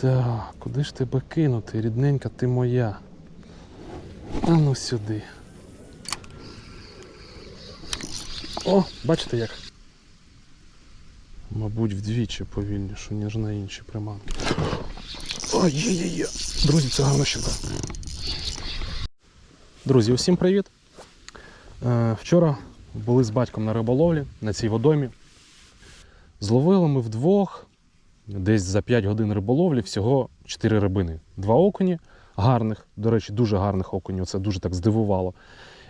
Так, куди ж тебе кинути, рідненька ти моя? А ну сюди. О, бачите як? Мабуть, вдвічі повільніше, ніж на інші приманки. Ой, є, є, є. Друзі, це гарна щука. Друзі, усім привіт. Е, вчора були з батьком на риболовлі на цій водоймі. Зловили ми вдвох, десь за 5 годин риболовлі, всього 4 рибини. Два окуні гарних, до речі, дуже гарних окунів, це дуже так здивувало.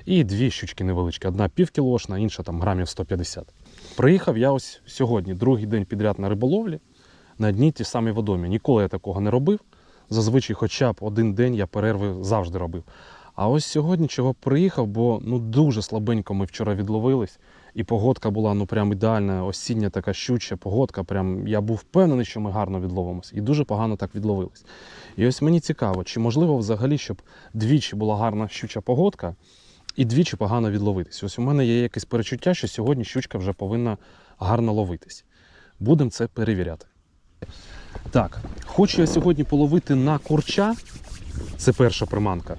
І дві щучки невеличкі. Одна півкілошна, інша там грамів 150. Приїхав я ось сьогодні, другий день підряд на риболовлі на одній ті самій водомі. Ніколи я такого не робив. Зазвичай, хоча б один день я перерви завжди робив. А ось сьогодні чого приїхав, бо ну дуже слабенько ми вчора відловились, і погодка була ну прям ідеальна, осіння така щуча погодка. Прям я був впевнений, що ми гарно відловимось, і дуже погано так відловились. І ось мені цікаво, чи можливо взагалі, щоб двічі була гарна щуча погодка, і двічі погано відловитись. Ось у мене є якесь перечуття, що сьогодні щучка вже повинна гарно ловитись. Будемо це перевіряти. Так, хочу я сьогодні половити на курча. Це перша приманка.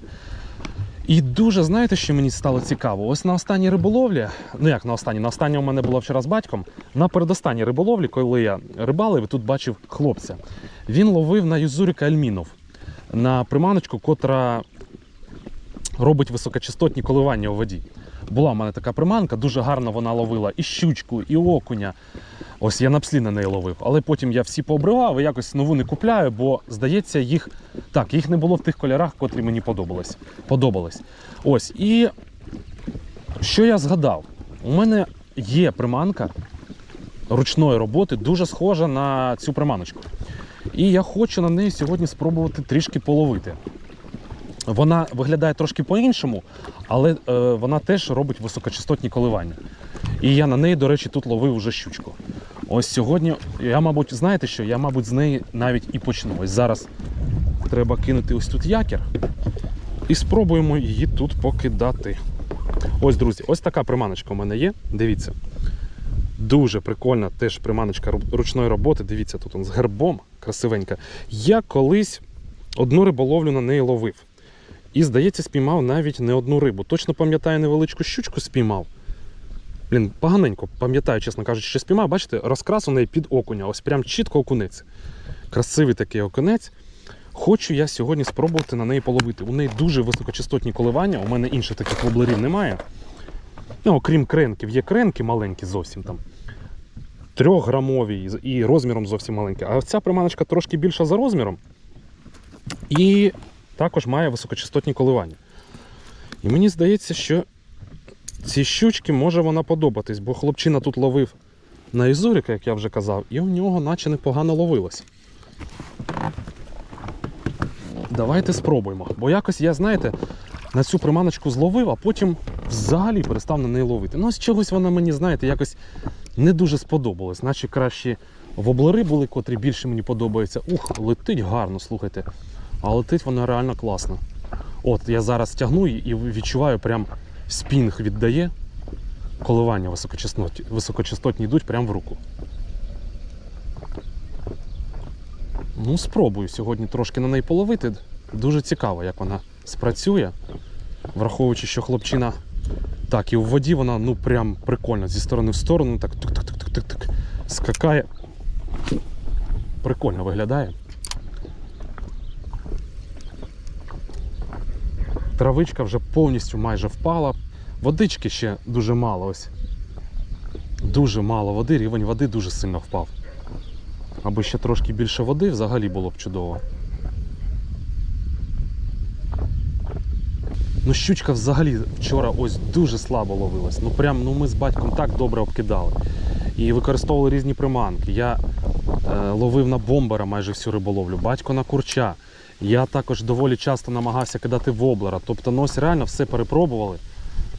І дуже, знаєте, що мені стало цікаво? Ось на останній риболовлі, ну як на останній, на останній у мене було вчора з батьком. На передостанній риболовлі, коли я рибалив, тут бачив хлопця. Він ловив на юзурика Ельмінов на приманочку, котра робить високочастотні коливання у воді. Була в мене така приманка, дуже гарно вона ловила і щучку, і окуня. Ось я на пслі на неї ловив, але потім я всі пообривав і якось нову не купляю, бо здається, їх так, їх не було в тих кольорах, котрі мені подобались. подобались. Ось. І що я згадав? У мене є приманка ручної роботи, дуже схожа на цю приманочку. І я хочу на неї сьогодні спробувати трішки половити. Вона виглядає трошки по-іншому, але е, вона теж робить високочастотні коливання. І я на неї, до речі, тут ловив уже щучку. Ось сьогодні, я, мабуть, знаєте що? Я, мабуть, з неї навіть і почну. Ось зараз треба кинути ось тут якір і спробуємо її тут покидати. Ось, друзі, ось така приманочка у мене є. Дивіться. Дуже прикольна теж приманочка ручної роботи. Дивіться, тут он з гербом красивенька. Я колись одну риболовлю на неї ловив. І, здається, спіймав навіть не одну рибу. Точно пам'ятаю, невеличку щучку спіймав. Блін, поганенько пам'ятаю, чесно кажучи, що спіймав. Бачите, розкрас у неї під окуня. Ось прям чітко окунець. Красивий такий окунець. Хочу я сьогодні спробувати на неї половити. У неї дуже високочастотні коливання. У мене інших таких воблерів немає. Ну, окрім кренків, є кренки маленькі зовсім там. Трьохграмові і розміром зовсім маленькі. А ця приманочка трошки більша за розміром. І також має високочастотні коливання. І мені здається, що цій щучці може вона подобатись, бо хлопчина тут ловив на ізуріка, як я вже казав, і у нього наче непогано ловилось. Давайте спробуємо. Бо якось я, знаєте, на цю приманочку зловив, а потім взагалі перестав на неї ловити. Ну, з чогось вона мені, знаєте, якось не дуже сподобалась. Наче кращі воблери були, котрі більше мені подобаються. Ух, летить гарно, слухайте. А летить вона реально класно. От я зараз тягну і відчуваю, прям спінг віддає. Коливання високочастотні, високочастотні йдуть прямо в руку. Ну, спробую сьогодні трошки на неї половити. Дуже цікаво, як вона спрацює. Враховуючи, що хлопчина так, і в воді вона ну прям прикольно зі сторони в сторону, так тук-тук-тук-тук-тук скакає. Прикольно виглядає. Травичка вже повністю майже впала. Водички ще дуже мало ось. Дуже мало води, рівень води дуже сильно впав. Аби ще трошки більше води, взагалі було б чудово. Ну, щучка взагалі вчора ось дуже слабо ловилась. Ну прям ну ми з батьком так добре обкидали. І використовували різні приманки. Я е, ловив на бомбера майже всю риболовлю, батько на курча. Я також доволі часто намагався кидати воблера. Тобто, ну ось реально все перепробували.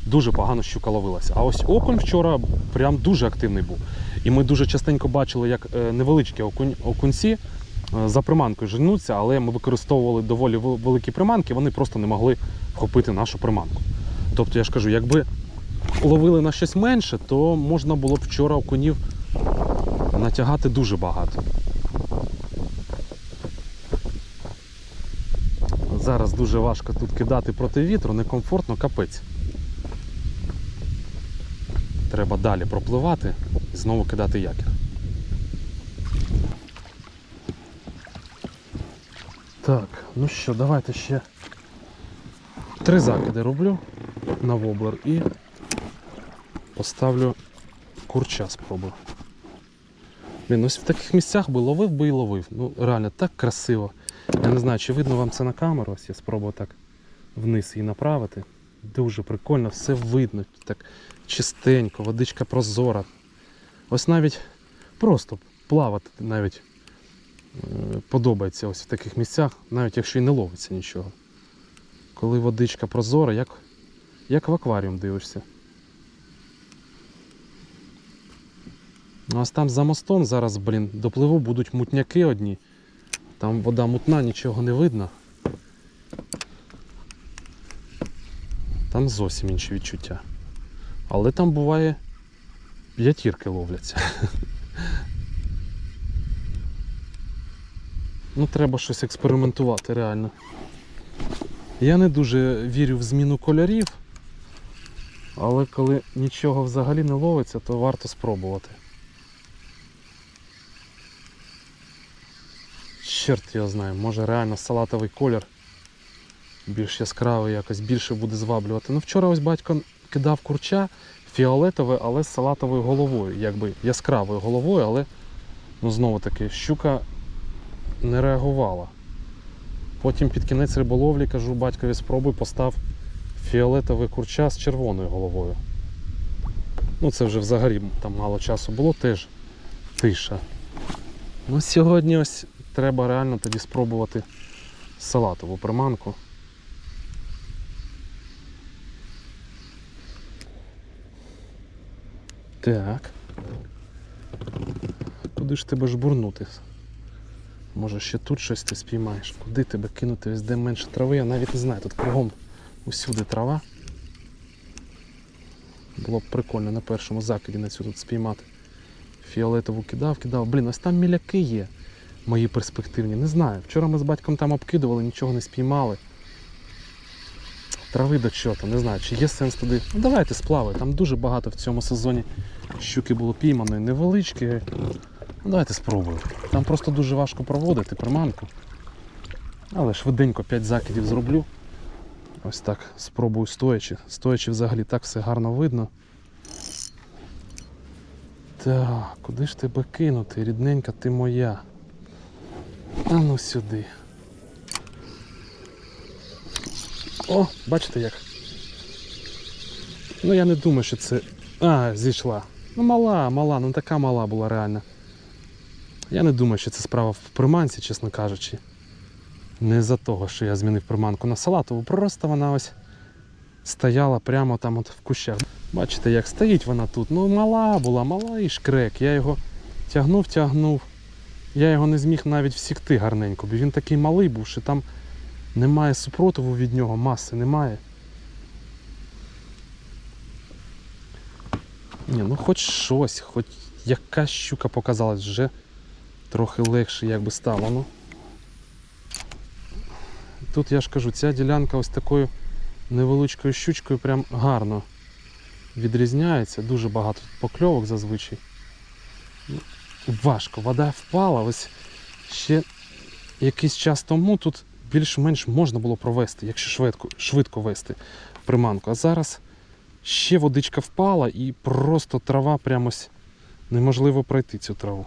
Дуже погано щука ловилася. А ось окунь вчора прям дуже активний був. І ми дуже частенько бачили, як е, невеличкі окунці е, за приманкою женуться, але ми використовували доволі великі приманки, вони просто не могли вхопити нашу приманку. Тобто, я ж кажу, якби ловили на щось менше, то можна було б вчора окунів натягати дуже багато. Зараз дуже важко тут кидати проти вітру, некомфортно, капець. Треба далі пропливати і знову кидати якір. Так, ну що, давайте ще три закиди роблю на воблер і поставлю курча спробую. Блін, ось в таких місцях би ловив би і ловив. Ну, реально так красиво. Я не знаю, чи видно вам це на камеру. Ось я спробую так вниз її направити. Дуже прикольно, все видно, так чистенько, водичка прозора. Ось навіть просто плавати навіть е, подобається ось в таких місцях, навіть якщо і не ловиться нічого. Коли водичка прозора, як, як в акваріум дивишся. Ну, ось там за мостом зараз, блін, допливу будуть мутняки одні. Там вода мутна, нічого не видно. Там зовсім інші відчуття. Але там буває п'ятірки ловляться. Ну, треба щось експериментувати реально. Я не дуже вірю в зміну кольорів, але коли нічого взагалі не ловиться, то варто спробувати. Чорт його знає, може реально салатовий колір більш яскравий, якось більше буде зваблювати. Ну вчора ось батько кидав курча фіолетове, але з салатовою головою, якби яскравою головою, але ну знову таки щука не реагувала. Потім під кінець риболовлі кажу батькові спробуй постав фіолетове курча з червоною головою. Ну це вже взагалі там мало часу було, теж тиша. Ну сьогодні ось треба реально тоді спробувати салатову приманку. Так. Куди ж тебе жбурнути? Може ще тут щось ти спіймаєш? Куди тебе кинути? Ось де менше трави, я навіть не знаю, тут кругом усюди трава. Було б прикольно на першому закиді на цю тут спіймати. Фіолетову кидав, кидав. Блін, ось там міляки є мої перспективні. Не знаю. Вчора ми з батьком там обкидували, нічого не спіймали. Трави до чого, не знаю, чи є сенс туди. Ну давайте сплави. Там дуже багато в цьому сезоні щуки було пійманої, невеличкі. Ну давайте спробуємо. Там просто дуже важко проводити приманку. Але швиденько 5 закидів зроблю. Ось так спробую стоячи. Стоячи взагалі так все гарно видно. Так, куди ж тебе кинути, рідненька ти моя? А ну сюди. О, бачите як? Ну я не думаю, що це. А, зійшла. Ну мала, мала, ну така мала була реально. Я не думаю, що це справа в приманці, чесно кажучи. Не за того, що я змінив приманку на салатову, просто вона ось стояла прямо там от в кущах. Бачите, як стоїть вона тут. Ну мала була, мала і шкрек. Я його тягнув, тягнув. Я його не зміг навіть всікти гарненько, бо він такий малий був, що там немає супротиву від нього, маси немає. Ні, ну хоч щось, хоч яка щука показалась, вже трохи легше якби стало. Ну. Тут я ж кажу, ця ділянка ось такою невеличкою щучкою прям гарно відрізняється. Дуже багато покльовок зазвичай. Важко, вода впала. Ось ще якийсь час тому тут більш-менш можна було провести, якщо швидко, швидко вести приманку. А зараз ще водичка впала і просто трава прямо неможливо пройти цю траву.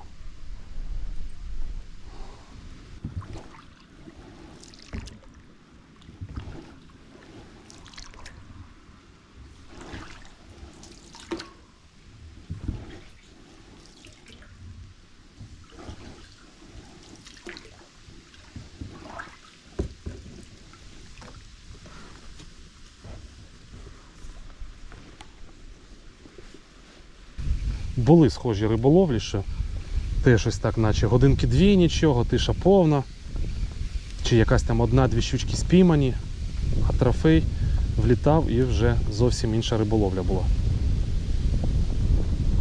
Були схожі риболовлі, що теж ось так, наче годинки дві нічого, тиша повна. Чи якась там одна-дві щучки спіймані, а трофей влітав і вже зовсім інша риболовля була.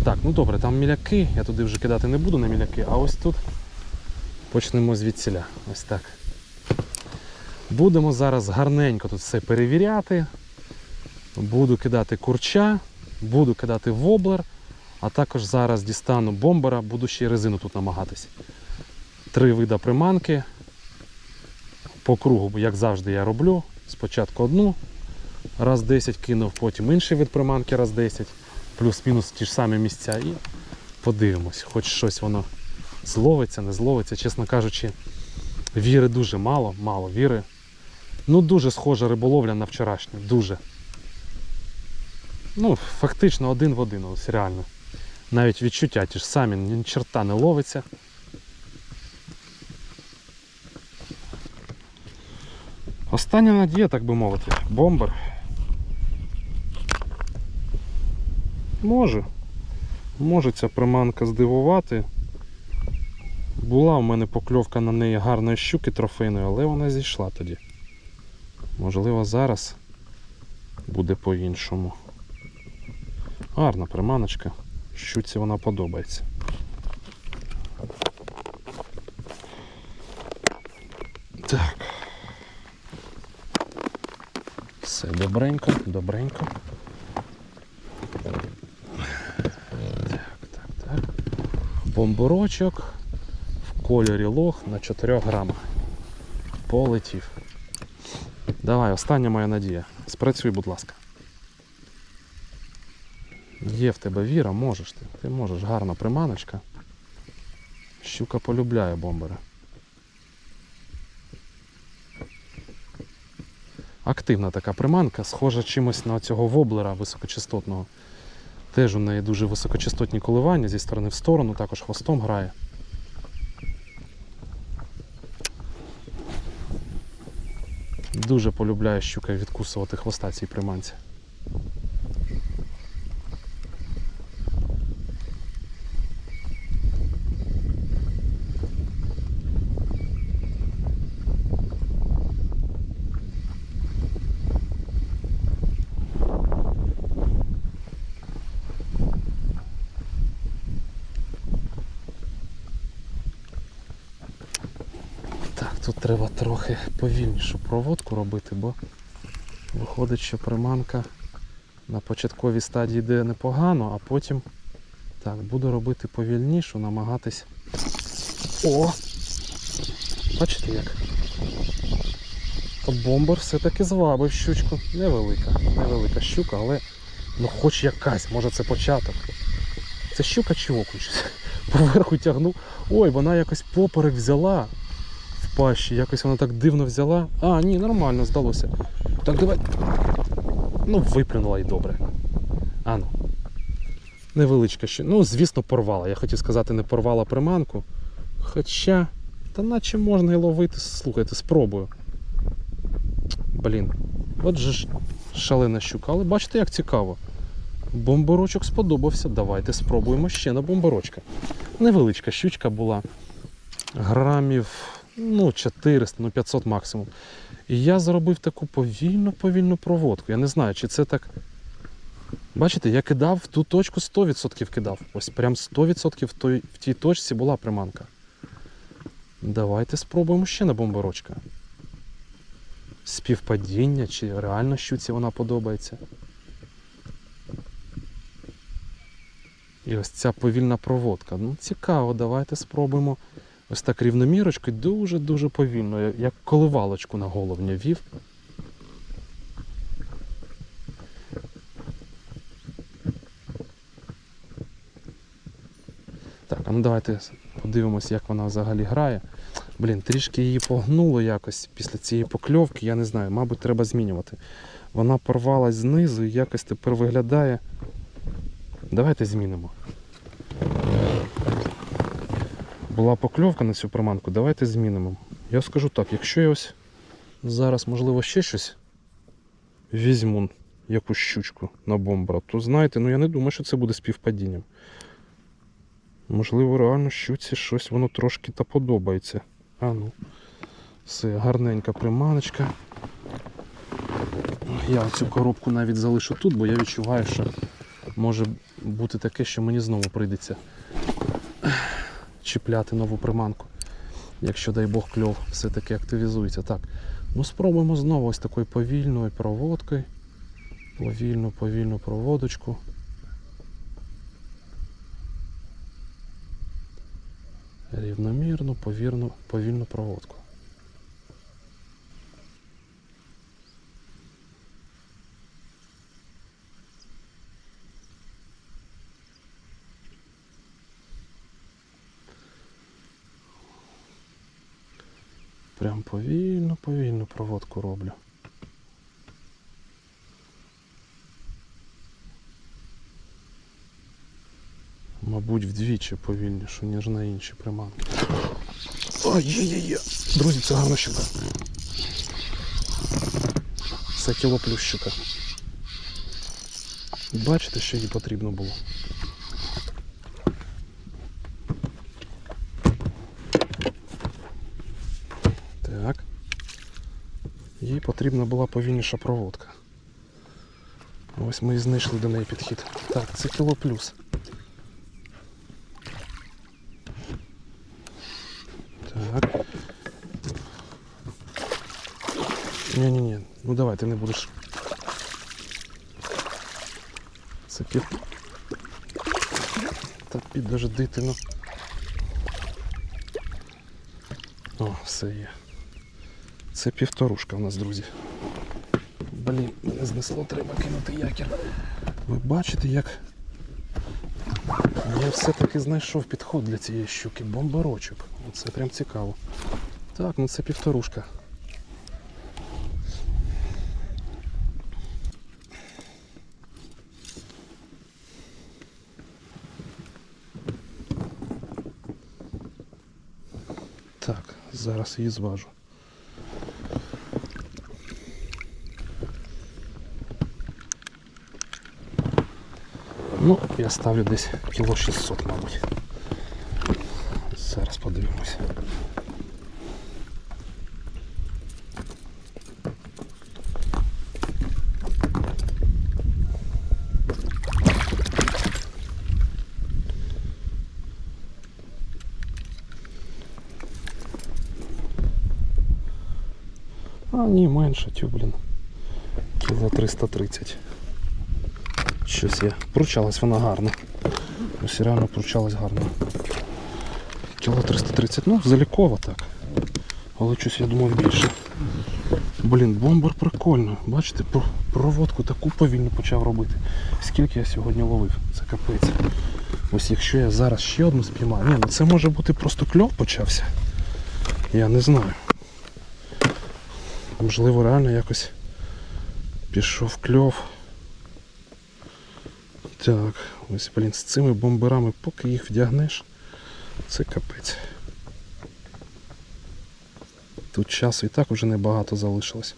Так, ну добре, там міляки, я туди вже кидати не буду на міляки, а ось тут почнемо звідсіля. Ось так. Будемо зараз гарненько тут все перевіряти. Буду кидати курча, буду кидати воблер, а також зараз дістану бомбера, буду ще й резину тут намагатись. Три вида приманки. По кругу, як завжди, я роблю. Спочатку одну, раз 10 кинув, потім інший вид приманки раз 10, плюс-мінус ті ж самі місця. І подивимось, хоч щось воно зловиться, не зловиться. Чесно кажучи, віри дуже мало, мало віри. Ну, дуже схожа риболовля на вчорашню, дуже. Ну, фактично один в один, ось реально. Навіть відчуття ті ж самі, ні черта не ловиться. Остання надія, так би мовити, бомбер. Може. Може ця приманка здивувати. Була в мене покльовка на неї гарної щуки трофейної, але вона зійшла тоді. Можливо, зараз буде по-іншому. Гарна приманочка. Щуці вона подобається. Так. Все добренько, добренько. Так, так, так. Бомбурочок в кольорі лох на 4 грамах. Полетів. Давай, остання моя надія. Спрацюй, будь ласка. Є в тебе віра, можеш ти. Ти можеш, гарна приманочка. Щука полюбляє бомбера. Активна така приманка, схожа чимось на цього воблера високочастотного. Теж у неї дуже високочастотні коливання зі сторони в сторону, також хвостом грає. Дуже полюбляє щука відкусувати хвоста цій приманці. Так, тут треба трохи повільнішу проводку робити, бо виходить, що приманка на початковій стадії йде непогано, а потім так, буду робити повільнішу, намагатись. О! Бачите як? Бомбер все-таки звабив щучку. Невелика, невелика щука, але ну хоч якась, може це початок. Це щука чи окунь? Поверху тягнув. Ой, вона якось поперек взяла пащі, якось вона так дивно взяла. А, ні, нормально здалося. Так давай. Ну, виплюнула і добре. А ну. Невеличка ще. Ну, звісно, порвала. Я хотів сказати, не порвала приманку. Хоча, та наче можна і ловити. Слухайте, спробую. Блін. От же ж шалена щука, але бачите, як цікаво. Бомборочок сподобався. Давайте спробуємо ще на бомборочка. Невеличка щучка була. Грамів ну, 400, ну 500 максимум. І я зробив таку повільну-повільну проводку. Я не знаю, чи це так. Бачите, я кидав в ту точку 100% кидав. Ось прям 100% в, той, в тій точці була приманка. Давайте спробуємо ще на бомборочка. Співпадіння, чи реально щуці вона подобається. І ось ця повільна проводка. Ну, цікаво, давайте спробуємо ось так рівномірочкою, дуже-дуже повільно, як- коливалочку на головні вів. Так, а ну давайте подивимось, як вона взагалі грає. Блін, трішки її погнуло якось після цієї покльовки, я не знаю, мабуть, треба змінювати. Вона порвалась знизу і якось тепер виглядає. Давайте змінимо. Була покльовка на цю приманку, давайте змінимо. Я скажу так, якщо я ось зараз, можливо, ще щось візьму, якусь щучку на бомбера, то знаєте, ну я не думаю, що це буде співпадінням. Можливо, реально щуці щось воно трошки та подобається. А ну, все, гарненька приманочка. Я цю коробку навіть залишу тут, бо я відчуваю, що може бути таке, що мені знову прийдеться чіпляти нову приманку. Якщо, дай Бог, кльов все-таки активізується. Так, Ну, спробуємо знову ось такою повільною проводкою. Повільну, повільну проводочку. Рівномірну, повільну, повільну проводку. Прям повільно, повільно проводку роблю. Мабуть, вдвічі повільніше, ніж на інші приманки. Ой, є, є, є. Друзі, це гарна щука. Це кіло плюс. Бачите, що їй потрібно було. Так. Їй потрібна була повільніша проводка. Ось ми і знайшли до неї підхід. Так, це кіло плюс. Так. Ні-ні-ні, ну давай, ти не будеш. Це пів. Та підожди ти, ну. О, все є. Це півторушка у нас, друзі. Блін, мене знесло, треба кинути якір. Ви бачите, як я все-таки знайшов підход для цієї щуки. Бомбарочок. Це прям цікаво. Так, ну це півторушка. Так, зараз її зважу. Ну, я ставлю десь кіло 600, мабуть. Зараз подивимось. А, ні, менше, тю, блін. Кіло 330. Щось я. Пручалась вона гарно. Ось реально пручалась гарно. Кіло 330, ну, заліково так. Але щось я думав більше. Блін, бомбар прикольно. Бачите, проводку таку повільно почав робити. Скільки я сьогодні ловив, це капець. Ось якщо я зараз ще одну спіймаю. Ні, ну це може бути просто кльов почався. Я не знаю. Можливо, реально якось пішов кльов. Так, ось, блін, з цими бомберами, поки їх вдягнеш, це капець. Тут часу і так вже небагато залишилось.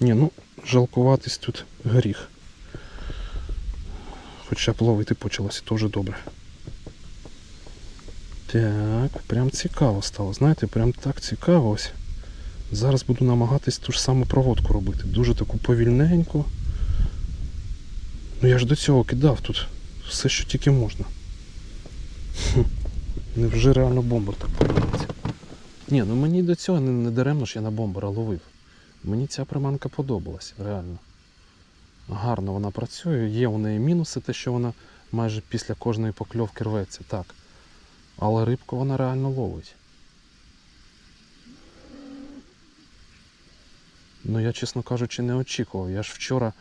Ні, ну, жалкуватись тут гріх. Хоча б ловити почалося, то вже добре. Так, прям цікаво стало. Знаєте, прям так цікаво ось. Зараз буду намагатись ту ж саму проводку робити. Дуже таку повільненьку. Ну я ж до цього кидав тут все, що тільки можна. Хм. Невже реально бомбер так подобається? Ні, ну мені до цього не, не даремно ж я на бомбера ловив. Мені ця приманка подобалась, реально. Гарно вона працює, є у неї мінуси, те, що вона майже після кожної покльовки рветься, так. Але рибку вона реально ловить. Ну я, чесно кажучи, не очікував. Я ж вчора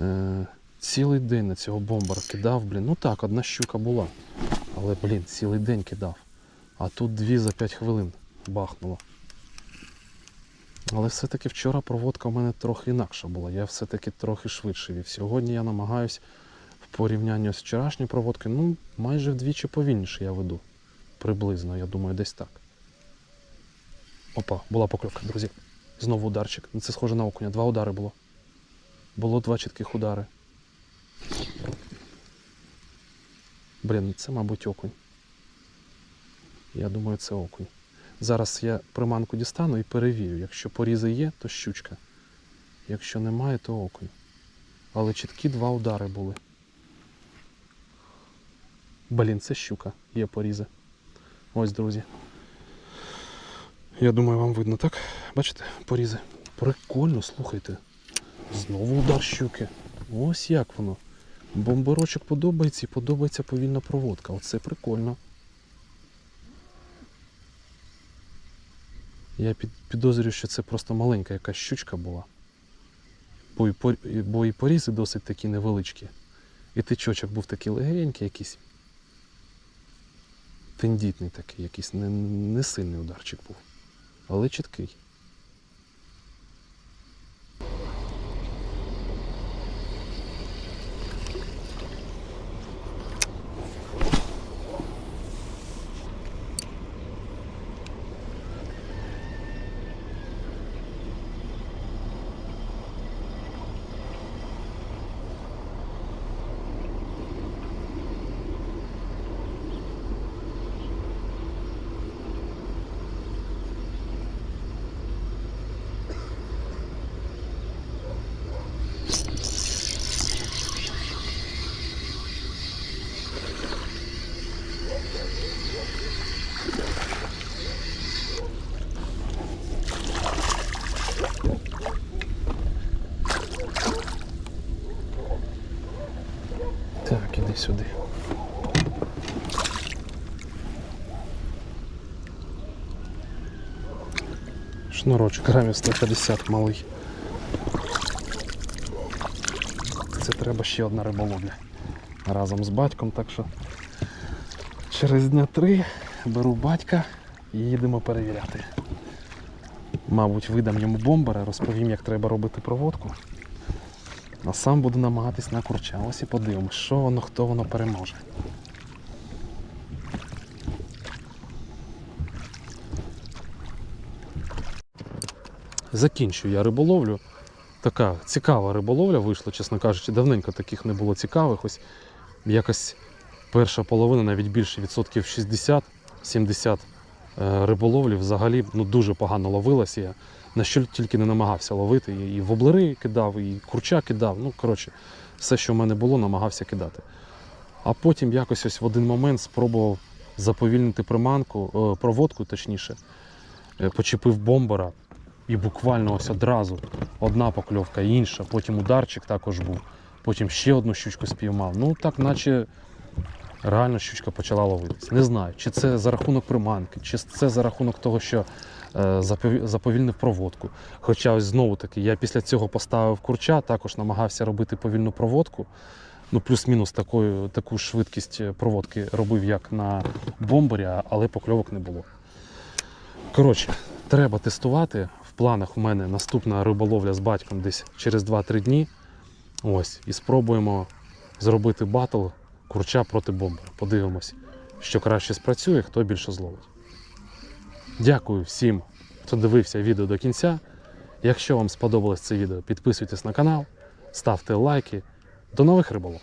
е, цілий день на цього бомбара кидав, блін. Ну так, одна щука була. Але, блін, цілий день кидав. А тут дві за 5 хвилин бахнуло. Але все-таки вчора проводка в мене трохи інакша була. Я все-таки трохи швидше вів. Сьогодні я намагаюсь в порівнянні з вчорашньою проводкою, ну, майже вдвічі повільніше я веду. Приблизно, я думаю, десь так. Опа, була покльовка, друзі. Знову ударчик. Це схоже на окуня. Два удари було. Було два чітких удари. Блін, це, мабуть, окунь. Я думаю, це окунь. Зараз я приманку дістану і перевірю. Якщо порізи є, то щучка. Якщо немає, то окунь. Але чіткі два удари були. Блін, це щука. Є порізи. Ось, друзі. Я думаю, вам видно, так? Бачите, порізи. Прикольно, слухайте. Знову удар щуки. Ось як воно. Бомбирочок подобається і подобається повільна проводка. Оце прикольно. Я підозрюю, що це просто маленька якась щучка була. Бо і порізи досить такі невеличкі. І тичочок був такий легенький якийсь. Тендітний такий, якийсь не, не сильний ударчик був, але чіткий. Так, іди сюди. Шнурочок грамів 150 малий. Це треба ще одна риболовля. Разом з батьком, так що через дня три беру батька і їдемо перевіряти. Мабуть, видам йому бомбера, розповім, як треба робити проводку. А сам буду намагатись на курча. Ось і подивимось, що воно, хто воно переможе. Закінчую я риболовлю. Така цікава риболовля вийшла, чесно кажучи, давненько таких не було цікавих. Ось якось перша половина, навіть більше відсотків 60-70 е, риболовлі взагалі ну, дуже погано ловилася. Я на що тільки не намагався ловити. І воблери кидав, і курча кидав. Ну, коротше, все, що в мене було, намагався кидати. А потім якось ось в один момент спробував заповільнити приманку, е, проводку, точніше, Е, почепив бомбера. І буквально ось одразу одна покльовка, інша, потім ударчик також був, потім ще одну щучку спіймав. Ну так, наче реально щучка почала ловитись. Не знаю, чи це за рахунок приманки, чи це за рахунок того, що заповільнив проводку. Хоча ось знову таки, я після цього поставив курча, також намагався робити повільну проводку. Ну, плюс-мінус таку швидкість е, проводки робив, як на бомбері, але покльовок не було. Коротше, треба тестувати. В планах у мене наступна риболовля з батьком десь через 2-3 дні. Ось, і спробуємо зробити батл курча проти бомбера. Подивимось, що краще спрацює, хто більше зловить. Дякую всім, хто дивився відео до кінця. Якщо вам сподобалось це відео, підписуйтесь на канал, ставте лайки. До нових риболов!